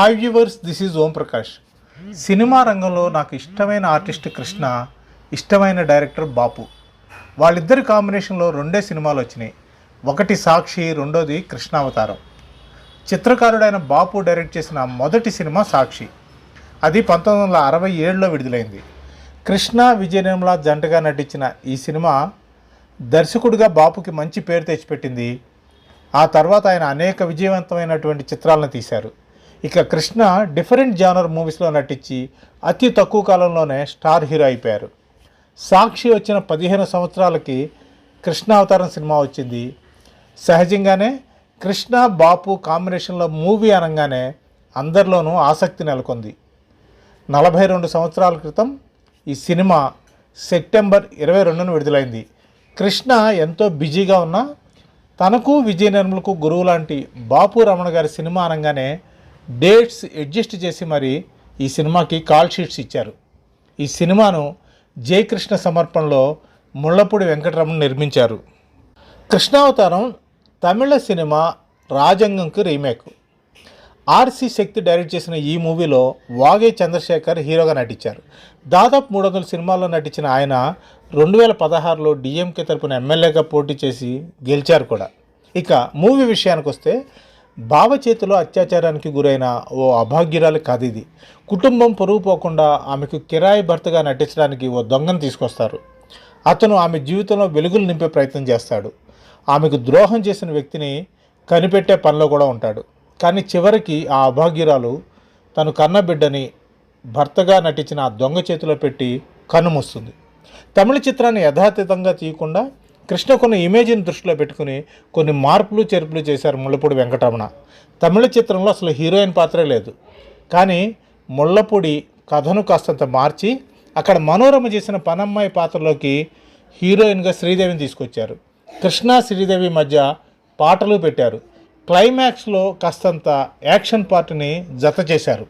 Hi viewers this is Om Prakash. Cinema రంగంలో నాకు ఇష్టమైన ఆర్టిస్ట్ కృష్ణ ఇష్టమైన డైరెక్టర్ బాపు. వాళ్ళిద్దరి కాంబినేషన్లో రెండే సినిమాలు వచ్చినాయి. ఒకటి సాక్షి రెండోది కృష్ణావతారం చిత్రకారుడైన బాపు డైరెక్ట్ చేసిన మొదటి సినిమా సాక్షి. అది పంతొమ్మిది వందల అరవై ఏడులో విడుదలైంది. కృష్ణ విజయ నిర్మల జంటగా నటించిన ఈ సినిమా దర్శకుడిగా బాపుకి మంచి పేరు తెచ్చిపెట్టింది. ఆ తర్వాత ఆయన అనేక విజయవంతమైనటువంటి చిత్రాలను తీశారు. ఇక కృష్ణ డిఫరెంట్ జానర్ మూవీస్లో నటించి అతి తక్కువ కాలంలోనే స్టార్ హీరో అయిపోయారు. సాక్షి వచ్చిన పదిహేను సంవత్సరాలకి కృష్ణ అవతారం సినిమా వచ్చింది. సహజంగానే కృష్ణ బాపు కాంబినేషన్లో మూవీ అనగానే అందరిలోనూ ఆసక్తి నెలకొంది. నలభై రెండు సంవత్సరాల క్రితం ఈ సినిమా సెప్టెంబర్ ఇరవై రెండున విడుదలైంది. కృష్ణ ఎంతో బిజీగా ఉన్నా తనకు విజయ నిర్మలకు గురువు లాంటి బాపు రమణ గారి సినిమా అనగానే డేట్స్ అడ్జస్ట్ చేసి మరి ఈ సినిమాకి కాల్ షీట్స్ ఇచ్చారు. ఈ సినిమాను జయకృష్ణ సమర్పణలో ముళ్ళపూడి వెంకటరమణ నిర్మించారు. కృష్ణావతారం తమిళ cinema రాజంగంకు remake. R C Sakthi direct చేసిన ఈ మూవీలో వాగే చంద్రశేఖర్ హీరోగా నటించారు. దాదాపు మూడు వందల సినిమాల్లో నటించిన ఆయన రెండు వేల పదహారులో డిఎంకే తరపున ఎమ్మెల్యేగా పోటీ చేసి గెలిచారు కూడా. ఇక మూవీ విషయానికి వస్తే బావ చేతిలో అత్యాచారానికి గురైన ఓ అభాగ్యురాలు కథ ఇది. కుటుంబం పొరుగు పోకుండా ఆమెకు కిరాయి భర్తగా నటించడానికి ఓ దొంగను తీసుకొస్తారు. అతను ఆమె జీవితంలో వెలుగులు నింపే ప్రయత్నం చేస్తాడు. ఆమెకు ద్రోహం చేసిన వ్యక్తిని కనిపెట్టే పనిలో కూడా ఉంటాడు. కానీ చివరికి ఆ అభాగ్యురాలు తను కన్న బిడ్డని భర్తగా నటించిన ఆ దొంగ చేతిలో పెట్టి కన్నుమూస్తుంది తమిళ చిత్రాన్ని యథాతథంగా తీయకుండా కృష్ణ కొన్ని ఇమేజ్ని దృష్టిలో పెట్టుకుని కొన్ని మార్పులు చేర్పులు చేశారు ముళ్ళపూడి వెంకటరమణ. తమిళ చిత్రంలో అసలు హీరోయిన్ పాత్రే లేదు. కానీ ముళ్ళపూడి కథను కాస్తంత మార్చి అక్కడ మనోరమ చేసిన పనమ్మాయి పాత్రలోకి హీరోయిన్గా శ్రీదేవిని తీసుకొచ్చారు. కృష్ణ శ్రీదేవి మధ్య పాటలు పెట్టారు. క్లైమాక్స్లో కాస్తంత యాక్షన్ పార్ట్ని జత చేశారు.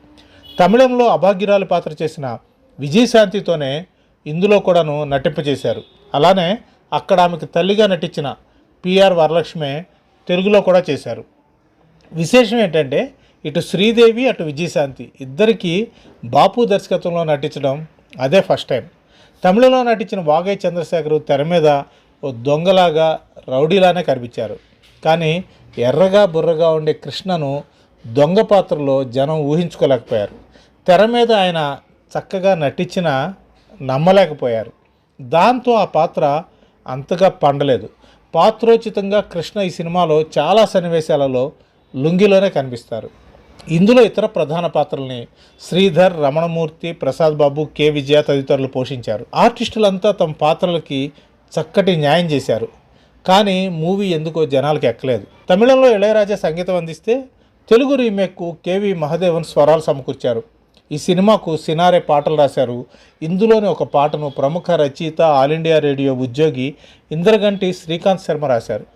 తమిళంలో అభాగ్యురాలు పాత్ర చేసిన విజయశాంతితోనే ఇందులో కూడాను నటింపజేశారు అలానే అక్కడ ఆమెకు తల్లిగా నటించిన పిఆర్ వరలక్ష్మే తెలుగులో కూడా చేశారు. విశేషం ఏంటంటే ఇటు శ్రీదేవి అటు విజయశాంతి ఇద్దరికీ బాపు దర్శకత్వంలో నటించడం అదే ఫస్ట్ టైం. తమిళలో నటించిన వాగై చంద్రశేఖర్ తెర మీద ఓ దొంగలాగా రౌడీలానే కనిపించారు. కానీ ఎర్రగా బుర్రగా ఉండే కృష్ణను దొంగ పాత్రలో జనం ఊహించుకోలేకపోయారు. తెర మీద ఆయన చక్కగా నటించిన నమ్మలేకపోయారు. దాంతో ఆ పాత్ర అంతగా పండలేదు. పాత్రోచితంగా కృష్ణ ఈ సినిమాలో చాలా సన్నివేశాలలో లుంగిలోనే కనిపిస్తారు. ఇందులో ఇతర ప్రధాన పాత్రల్ని శ్రీధర్ రమణమూర్తి ప్రసాద్ బాబు కె. విజయ తదితరులు పోషించారు. ఆర్టిస్టులంతా తమ పాత్రలకి చక్కటి న్యాయం చేశారు. కానీ మూవీ ఎందుకో జనాలకి ఎక్కలేదు. తమిళంలో ఇళయరాజా సంగీతం అందిస్తే తెలుగు రీమేక్కు కేవి మహదేవన్ స్వరాలు సమకూర్చారు. ఈ సినిమాకు సినారే పాటలు రాశారు. ఇందులోని ఒక పాటను ప్రముఖ రచయిత ఆల్ ఇండియా రేడియో ఉద్యోగి ఇంద్రగంటి శ్రీకాంత్ శర్మ రాశారు.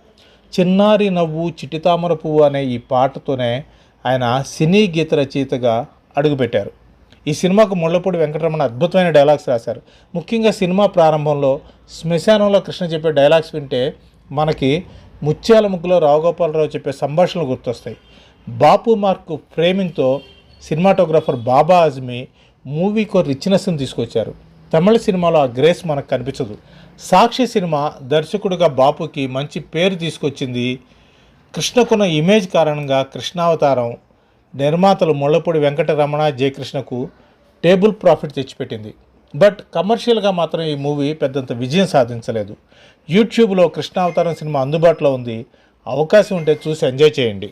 చిన్నారి నవ్వు చిటితామర పువ్వు అనే ఈ పాటతోనే ఆయన సినీ గీత రచయితగా అడుగుపెట్టారు. ఈ సినిమాకు ముళ్ళపూడి వెంకటరమణ అద్భుతమైన డైలాగ్స్ రాశారు. ముఖ్యంగా సినిమా ప్రారంభంలో శ్మశానంలో కృష్ణ చెప్పే డైలాగ్స్ వింటే మనకి ముత్యాల ముగ్గులో రావుగోపాలరావు చెప్పే సంభాషణలు గుర్తొస్తాయి. బాపు మార్కు ఫ్రేమింగ్తో సినిమాటోగ్రాఫర్ బాబా అజ్మీ మూవీకి రిచ్నెస్ని తీసుకొచ్చారు. తమిళ సినిమాలో ఆ గ్రేస్ మనకు కనిపించదు. సాక్షి సినిమా దర్శకుడిగా బాపుకి మంచి పేరు తీసుకొచ్చింది. కృష్ణకున్న ఇమేజ్ కారణంగా కృష్ణావతారం నిర్మాతలు ముళ్ళపూడి వెంకటరమణ జయకృష్ణకు టేబుల్ ప్రాఫిట్ తెచ్చిపెట్టింది. బట్ కమర్షియల్గా మాత్రం ఈ మూవీ పెద్దంత విజయం సాధించలేదు. యూట్యూబ్లో కృష్ణావతారం సినిమా అందుబాటులో ఉంది. అవకాశం ఉంటే చూసి ఎంజాయ్ చేయండి.